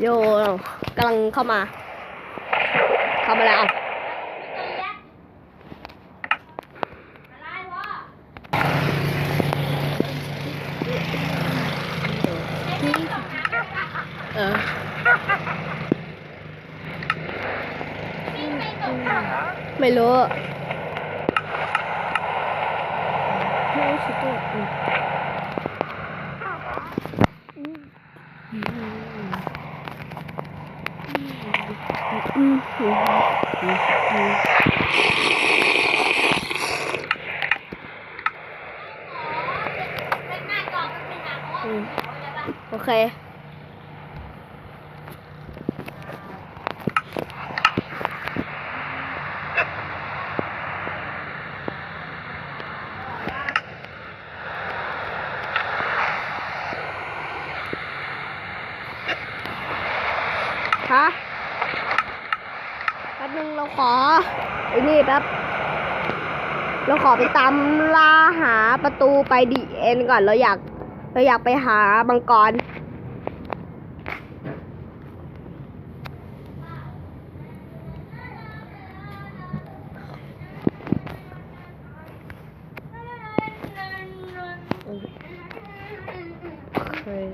โยกำลังเข้ามา เข้ามาแล้วเออไม่รู้ไม่รู้ชิตัวอืมอืมอืมอืมอืมอืมโอเค ฮะแป๊บนึงเราขอไอ้นี่ แป๊บเราขอไปตามล่าหาประตูไปดีเอ็นก่อน เราอยาก เราอยากไปหาบังกร เคย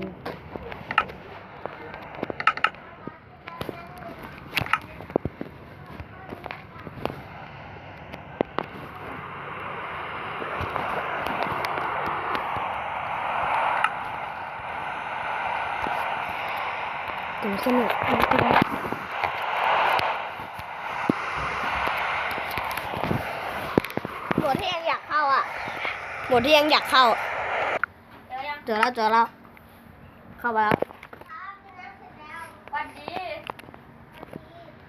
ถึงสนุกมากเลยหมวดที่ยังอยากเข้าอะหมวดที่ยังอยากเข้าเจอแล้วเจอแล้วเข้ามาแล้ววันดี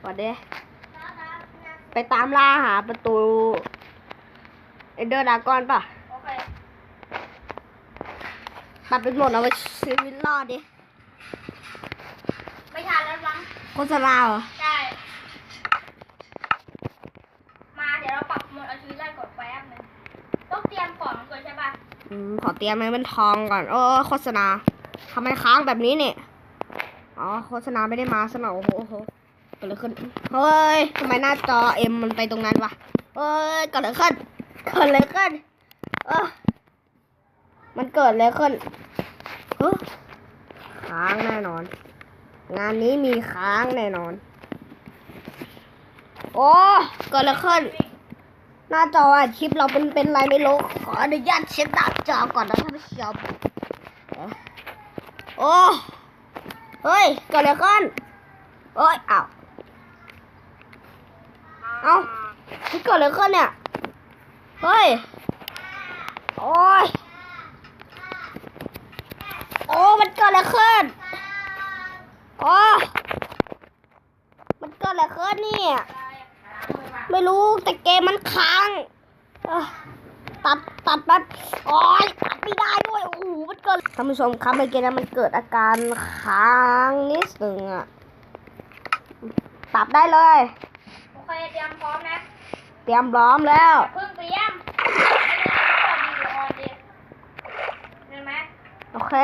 สวัสดีไปตามล่าหาประตูเอเดอร์ดากอนป่ะโอเคปัดเป็นหมดเอาไปชีวิตรอดดิ ไม่ทัน แล้วมั้งโฆษณาเหรอใช่มาเดี๋ยวเราปรับโหมดเอาชีวิตรอดก่อนแป๊บนึงต้องเตรียมของก่อนใช่ปะอืมขอเตรียมให้มันทองก่อน โอ้โฆษณาทำไมค้างแบบนี้เนี่ย อ๋อโฆษณาไม่ได้มาสนอโอ้โหโอ้โหเกิดอะไรขึ้น เฮ้ยทำไมหน้าจอเอ็มมันไปตรงนั้นวะเฮ้ยเกิดอะไรขึ้นเกิดอะไรขึ้นเออมันเกิดอะไรขึ้นเฮ้ยค้างแน่นอน งานนี้มีค้างแน่นอน โอ้เกิดอะไรขึ้น หน้าจออะคลิปเราเป็นเป็นไรไม่รู้ ขออนุญาตเช็ดหน้าจอก่อนนะท่านผู้ชมเอ๊ะโอ้เฮ้ยเกิดอะไรขึ้นเอ้ยอ้าวเอ้ามันเกิดอะไรขึ้นเนี่ยเฮ้ยโอ้ยโอ้มันเกิดอะไรขึ้น โอ้มันเกิดอะไรขึ้นเนี่ย ไม่รู้แต่เกมมันค้างเอ้อตัดตัดแบบโอ้ยตัดไม่ได้ด้วยโอ้โหมันเกิดท่านผู้ชมครับเมื่อกี้นะมันเกิดอาการค้างนิดหนึ่งอะตัดได้เลยโอเคเตรียมพร้อมนะ เตรียมพร้อมแล้วอย่าเพิ่งเตรียมไม่ได้ก่อนดีออนดิเห็นไหมโอเค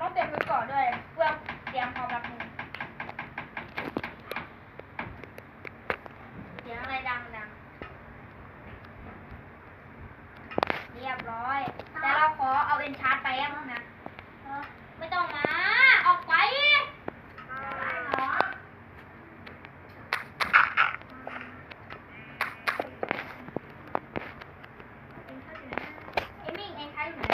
ต้องเตรียมไว้ก่อนด้วย เพื่อเตรียมพร้อมรับมือเสียงอะไรดังดังเรียบร้อย แต่เราขอเอาเอ็นชาร์จไปยังนะ ไม่ต้องมา ออกไปเอ็มมิ่งเอ็นชาร์จอยู่ไหน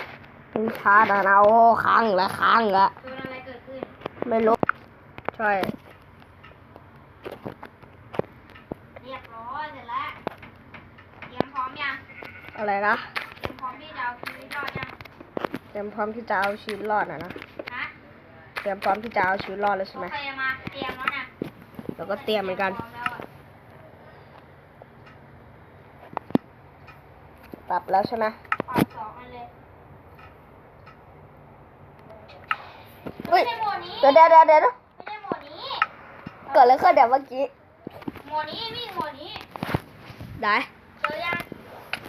เป็น ชาร์จอะนะโอ้ค้างอีกแล้วค้างอีกแล้วเกิดอะไรเกิดขึ้นไม่รู้ใช่เรียบร้อยเสร็จแล้วเตรียมพร้อมยังอะไรนะเตรียมพร้อมที่จะเอาชีวิตรอดยังเตรียมพร้อมที่จะเอาชีวิตรอดนะนะฮะเตรียมพร้อมที่จะเอาชีวิตรอดแล้วใช่โอไหมเคมาเตรียมแล้วนะแล้วก็เตรียมเหมือนกันพร้อมแล้วอะปรับแล้วใช่ไหม ปรับสองอันเลย เฮ้ ไม่ ย ใช่โหมด นี้เดี๋ยวเดี๋ยวเดี๋ยวเดี๋ยวไม่ใช่โหมดนี้เกิดอะไรขึ้นเดี๋ยวเมื่อกี้ โหมดนี้วิ่งโหมดนี้ได้เจอยัง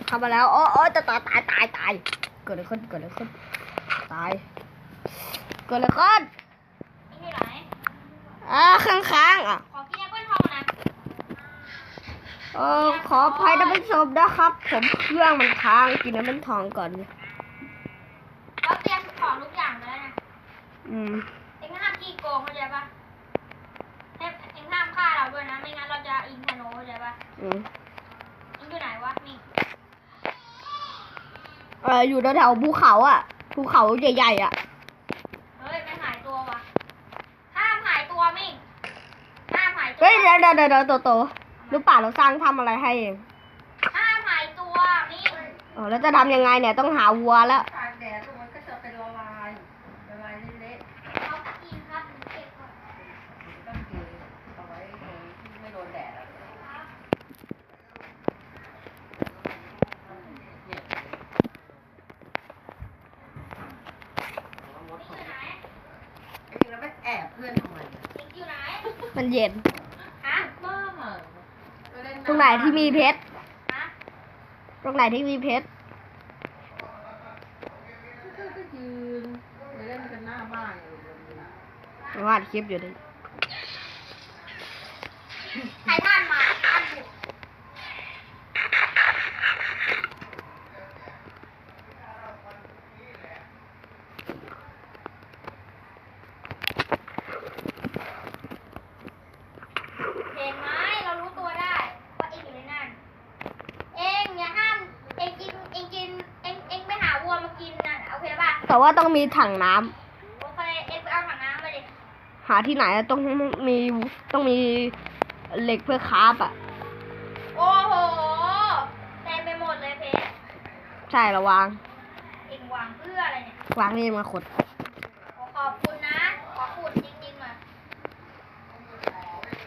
เข้ามาแล้ว โอ้โอ้จะตายตายตายตาย เกิดอะไรขึ้นเกิดอะไรขึ้น ตาย เกิดอะไรขึ้นเอ็งอยู่ไหนอ่าข้างๆอะขอกินแอปเปิ้ลทองนะเออขออภัยท่านผู้ชมนะครับ ผมเครื่องมันค้างกินน้ำมันทองก่อน เราเตรียมของทุกอย่างแล้วนะ อืมเอ็ งห้ามขี้โกงเข้าใจปะเอ็งเอ็งห้ามฆ่าเราด้วยนะ ไม่งั้นเราจะอินทโนเข้าใจปะอืมเอ็งอยู่ไหนวะ นี่ เอออยู่แถวๆภูเขาอะภูเขาใหญ่ๆอะ เฮ้ยไม่หายตัววะห้ามหายตัวมิ่งห้ามหายตัว เฮ้ยเดี๋ยวเดี๋ยวเดี๋ยวโตโตหรือเปล่าเราสร้างทำอะไรให้เองห้ามหายตัวมิ่งอ๋อแล้วจะทำยังไงเนี่ยต้องหาวัวแล้ว ตากแดดมันก็จะเป็นละลายละลายเละ เขากินครับเก็บก่อน ๆต้องเก็บเอาไว้ตรงที่ไม่โดนแดดอะเนี่ย มิ่งอยู่ไหน ไอ้จริงแล้วไม่แอบเพื่อนทำไมอะ มิ่งอยู่ไหน มันเย็นฮะบ้าเหรอปเล่ตรงไหนที่มีเพชรฮะตรงไหนที่มีเพชรก็ก็ยืนไปเล่นกันหน้าบ้านอยู่วาดคลิปอยู่ดิ ใครท่านมาท่านบุกเห็นไหมเรารู้ตัวได้ว่าเองอยู่ในนั้น เองอย่าห้าม เองกิน เองกิน เองเองไปหาวัวมากินน่ะโอเคป่ะ แต่ว่าต้องมีถังน้ำโอเคเองไปเอาถังน้ำมาดิหาที่ไหนอะต้องมีต้องมีเหล็กเพื่อคราฟอะ โอ้โหเต็มไปหมดเลยเพชรใช่ระวางเองวางเพื่ออะไรเนี่ยวางนี่มาขด ขอขอบคุณนะ ขอขุดจริงๆมา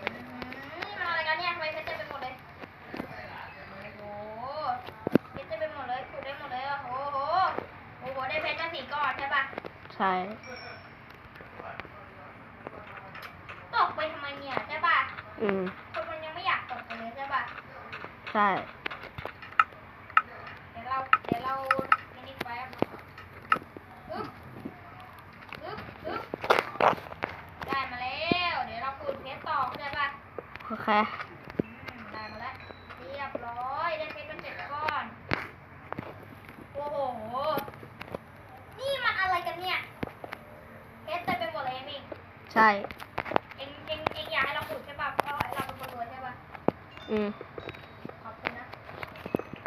อืมมันอะไรกันเนี่ยทำไมเพชรเต็มไปหมดเลย โอ้โหเพชรเต็มไปหมดเลยขุดได้หมดเลยอะโอ้โห โอ้โห ได้เพชรมา สี่ก้อนใช่ปะใช่ตกไปทำไมเนี่ยใช่ปะอืมคนมันยังไม่อยากตกไปเลยใช่ปะใช่ เดี๋ยวเราเดี๋ยวเราอันนี้แป๊บอึ๊บอึ๊บอึ๊บได้มาแล้ว เดี๋ยวเราขุดเพชรต่อเข้าใจปะโอเค อืมได้มาแล้วเรียบร้อยได้เพชรมาเจ็ดก้อน โอ้โห นี่มันอะไรกันเนี่ย เพชรเต็มไปหมดเลยเอมี่ ใช่ เอ็งเอ็งเอ็งอยากให้เราขุดใช่ป่ะเพราะเราเป็นคนรวยใช่ป่ะ อืม ขอบคุณนะ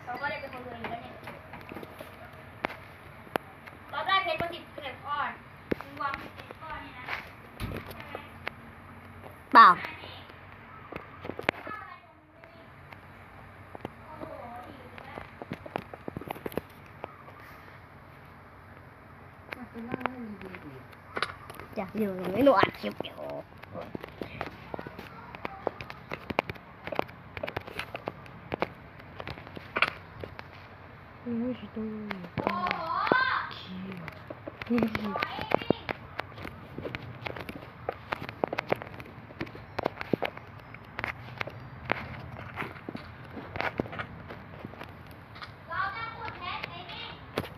เราก็ได้เป็นคนรวยอยู่แล้วเนี่ย เราได้เพชรมาสิบเอ็ดก้อนมึงวางสิบเอ็ดก้อนเนี่ยนะใช่ไหมเปล่าโอ้โหดีนะมันเป็นหน้าไม่มีดีดีอยากอยู่ไม่รู้อัด คลิปอยู่ไม่ชิตัคิว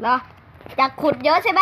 เราอยากขุดเยอะใช่ไหม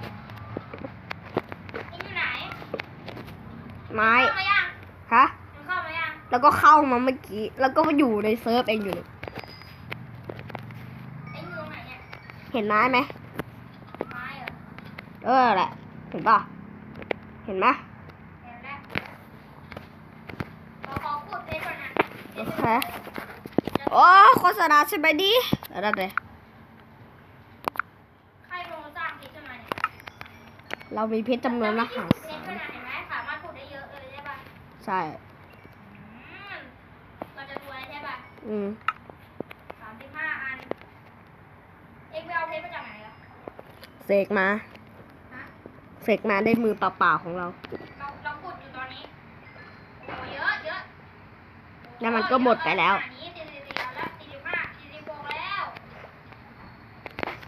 เข้ามาเมื่อกี้ แล้วก็มาอยู่ในเซิร์ฟเองอยู่เลยเห็นไม้ไหมเออแหละ เห็นป่ะ เห็นไหมโอเคโอ้โฆษณาใช่ไหมดิอะไรเเรามีเพชรจำนวนมากใช่ อืมสามสิบห้าอัน เอ็งไปเอาเพชรมาจากไหนอะเสกมา ฮะ เสกมาได้มือเปล่าๆของเรา เราเราขุดอยู่ตอนนี้โอ้เยอะเยอะแล้วมันก็หมดไปแล้วขนาดนี้สี่สิบสี่แล้วสี่สิบห้าสี่สิบหกแล้ว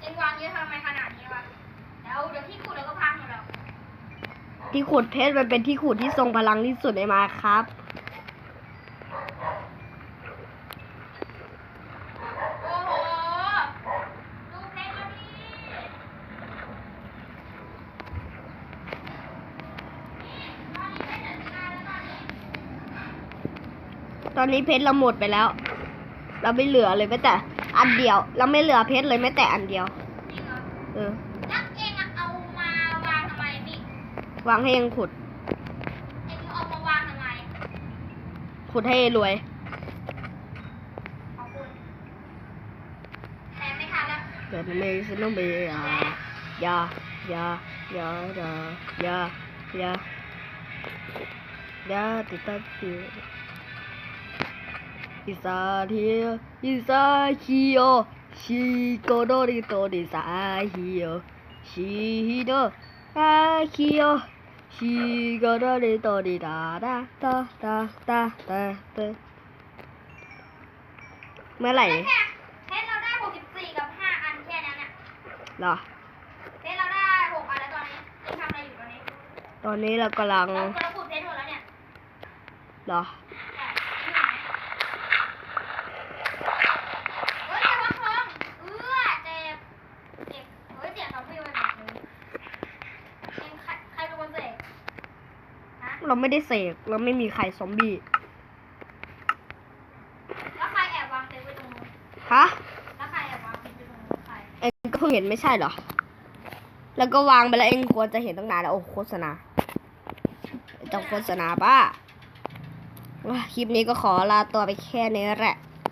เอ็งวางเยอะทำไมขนาดนี้วะเดี๋ยวเดี๋ยวที่ขุดเราก็พังหมดแล้วที่ขุดเพชรมันเป็นที่ขุดที่ทรงพลังที่สุดในมาครับ โอ้โหดูเพชรแล้วดิตอนนี้เพชรเหลือกี่อันแล้วตอ นนี้ตอนนี้เพชรเราหมดไปแล้ว เราไม่เหลือเลยแม้แต่ อันเดียว เราไม่เหลือเพชรเลยแม้แต่อันเดียวจริงเหรอเออแล้วเองอะเอามาวางทำไมพี่วางให้เองขุด เองเอามาวางทำไมขุดให้รวยขอบคุณแต่ไม่ทันแล้วแต่มันไม่สนุกเลยอะยายายายายายายาติดตาติว อิซาเทียอิซาฮิโอชิโกโดริโตดิซาฮิโอชิฮิโดอาฮิโอชิโกโดริโตดิดาดาดาดาดาดาดาเมื่อไหร่เนี่ยเพชรเราได้หกสิบสี่กับห้าอันแค่นั้นน่ะเหรอเพชรเราได้หกอันแล้วตอนนี้เองทำอะไรอยู่ตอนนี้ ตอนนี้เรากำลังเราเราขุดเพชรหมดแล้วเนี่ยเหรอ แต่ที่ไหนเฮ้ยเดี๋ยววางทองเอื้อเจ็บเจ็บเฮ้ยเจ็บเขาพี่ไปหมดเลยเองใครใครเป็นคนเสกฮะ เราไม่ได้เสกเราไม่มีใครซอมบี้แล้วใครแอบวางเพชรไว้ตรงนู้นฮะแล้วใครแอบวางเพชรไว้ตรงนู้นใครเองก็เพิ่งเห็นไม่ใช่เหรอ แล้วก็วางไปแล้วเองควรจะเห็นตั้งนานแล้วโอ้โฆษณาต้องโฆษณาป้าว้าคลิปนี้ก็ขอลาตัวไปแค่นี้แหละ